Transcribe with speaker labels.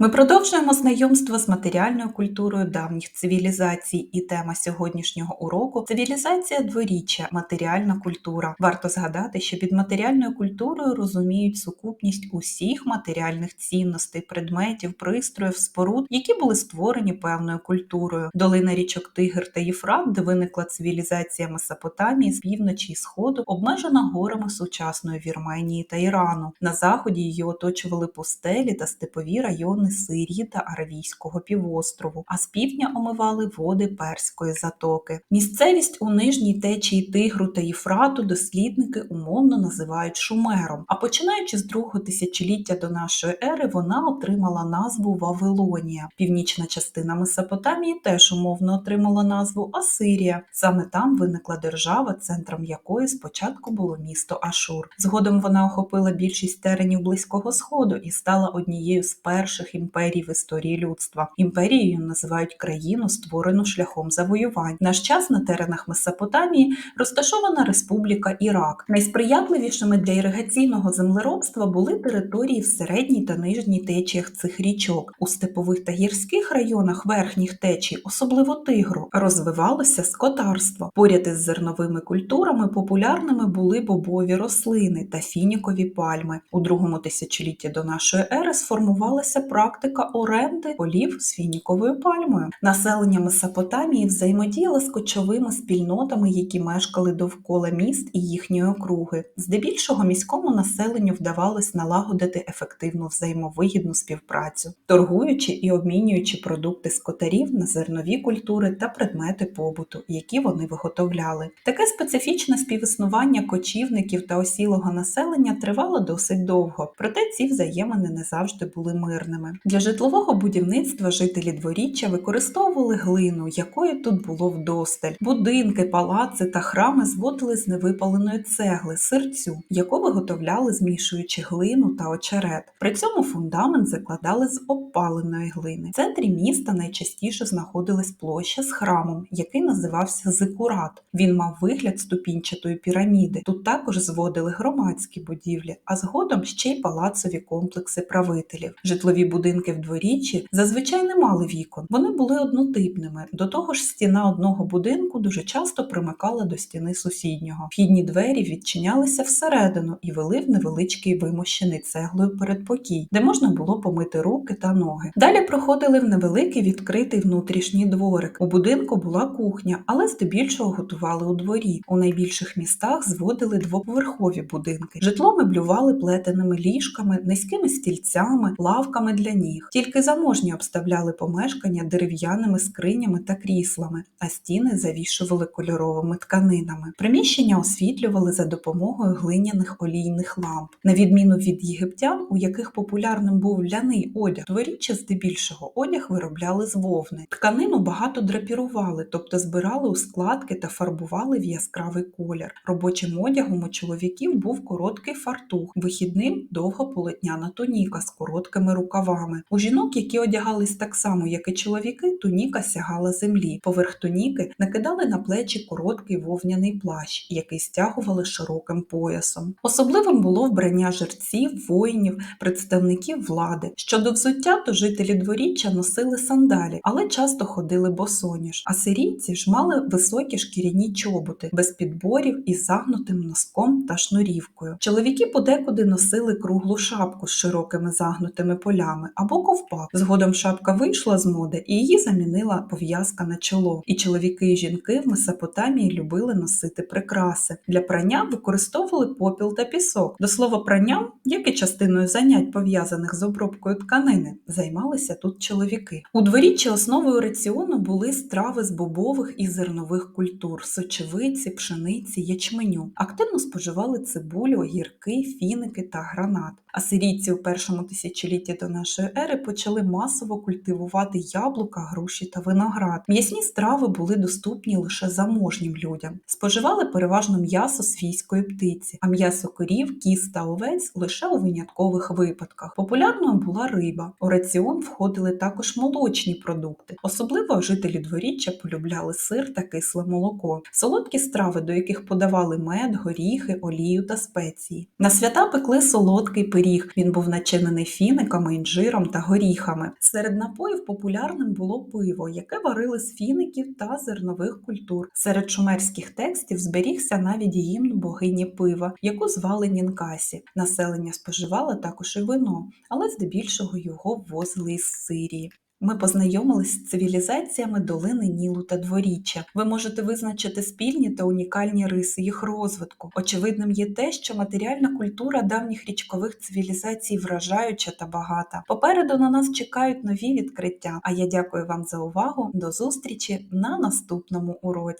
Speaker 1: Ми продовжуємо знайомство з матеріальною культурою давніх цивілізацій, і тема сьогоднішнього уроку цивілізація дворіччя, матеріальна культура. Варто згадати, що під матеріальною культурою розуміють сукупність усіх матеріальних цінностей, предметів, пристроїв, споруд, які були створені певною культурою. Долина річок Тигр та Єфрат, де виникла цивілізація Месопотамії з півночі і сходу, обмежена горами сучасної Вірменії та Ірану. На заході її оточували пустелі та степові райони Сирії та Аравійського півострову, а з півдня омивали води Перської затоки. Місцевість у нижній течії Тигру та Єфрату дослідники умовно називають Шумером. А починаючи з другого тисячоліття до нашої ери, вона отримала назву Вавилонія. Північна частина Месопотамії теж умовно отримала назву Асирія. Саме там виникла держава, центром якої спочатку було місто Ашур. Згодом вона охопила більшість теренів Близького Сходу і стала однією з перших імперій в історії людства. Імперією називають країну, створену шляхом завоювань. Наш час на теренах Месопотамії розташована Республіка Ірак. Найсприятливішими для іригаційного землеробства були території в середній та нижній течіях цих річок. У степових та гірських районах верхніх течій, особливо тигру, розвивалося скотарство. Поряд із зерновими культурами популярними були бобові рослини та фінікові пальми. У другому тисячолітті до нашої ери сформувалася практика оренди полів з фініковою пальмою. Населення Месопотамії взаємодіяло з кочовими спільнотами, які мешкали довкола міст і їхньої округи. Здебільшого міському населенню вдавалось налагодити ефективну взаємовигідну співпрацю, торгуючи і обмінюючи продукти скотарів на зернові культури та предмети побуту, які вони виготовляли. Таке специфічне співіснування кочівників та осілого населення тривало досить довго, проте ці взаємини не завжди були мирними. Для житлового будівництва жителі дворіччя використовували глину, якої тут було вдосталь. Будинки, палаци та храми зводили з невипаленої цегли, сирцю, яку виготовляли, змішуючи глину та очерет. При цьому фундамент закладали з обпаленої глини. В центрі міста найчастіше знаходилась площа з храмом, який називався Зикурат. Він мав вигляд ступінчатої піраміди. Тут також зводили громадські будівлі, а згодом ще й палацові комплекси правителів. Житлові будинки в дворіччі зазвичай не мали вікон. Вони були однотипними. До того ж, стіна одного будинку дуже часто примикала до стіни сусіднього. Вхідні двері відчинялися всередину і вели в невеличкий вимощений цеглою передпокій, де можна було помити руки та ноги. Далі проходили в невеликий відкритий внутрішній дворик. У будинку була кухня, але здебільшого готували у дворі. У найбільших містах зводили двоповерхові будинки. Житло меблювали плетеними ліжками, низькими стільцями, лавками для ніг. Тільки заможні обставляли помешкання дерев'яними скринями та кріслами, а стіни завішували кольоровими тканинами. Приміщення освітлювали за допомогою глиняних олійних ламп. На відміну від єгиптян, у яких популярним був ляний одяг, дворіччя здебільшого одяг виробляли з вовни. Тканину багато драпірували, тобто збирали у складки та фарбували в яскравий колір. Робочим одягом у чоловіків був короткий фартух, вихідним довгополотняна туніка з короткими рукавами. У жінок, які одягались так само, як і чоловіки, туніка сягала землі. Поверх туніки накидали на плечі короткий вовняний плащ, який стягували широким поясом. Особливим було вбрання жерців, воїнів, представників влади. Щодо взуття, то жителі дворіччя носили сандалі, але часто ходили босоніж. А сирійці ж мали високі шкіряні чоботи без підборів із загнутим носком та шнурівкою. Чоловіки подекуди носили круглу шапку з широкими загнутими полями або ковпак. Згодом шапка вийшла з моди і її замінила пов'язка на чоло. І чоловіки і жінки в Месопотамії любили носити прикраси. Для прання використовували попіл та пісок. До слова, пранням, як і частиною занять пов'язаних з обробкою тканини, займалися тут чоловіки. У дворіччі основою раціону були страви з бобових і зернових культур, сочевиці, пшениці, ячменю. Активно споживали цибулю, огірки, фіники та гранат. Асирійці у першому тисячолітті до нашої ери почали масово культивувати яблука, груші та виноград. М'ясні страви були доступні лише заможнім людям. Споживали переважно м'ясо свійської птиці, а м'ясо корів, кіз та овець лише у виняткових випадках. Популярною була риба. У раціон входили також молочні продукти. Особливо жителі дворіччя полюбляли сир та кисле молоко, солодкі страви, до яких подавали мед, горіхи, олію та спеції. На свята пекли солодкий пиріг. Він був начинений фіниками, інжиром, сиром та горіхами. Серед напоїв популярним було пиво, яке варили з фіників та зернових культур. Серед шумерських текстів зберігся навіть гімн богині пива, яку звали Нінкасі. Населення споживало також і вино, але здебільшого його ввозили із Сирії. Ми познайомились з цивілізаціями долини Нілу та дворіччя. Ви можете визначити спільні та унікальні риси їх розвитку. Очевидним є те, що матеріальна культура давніх річкових цивілізацій вражаюча та багата. Попереду на нас чекають нові відкриття. А я дякую вам за увагу. До зустрічі на наступному уроці.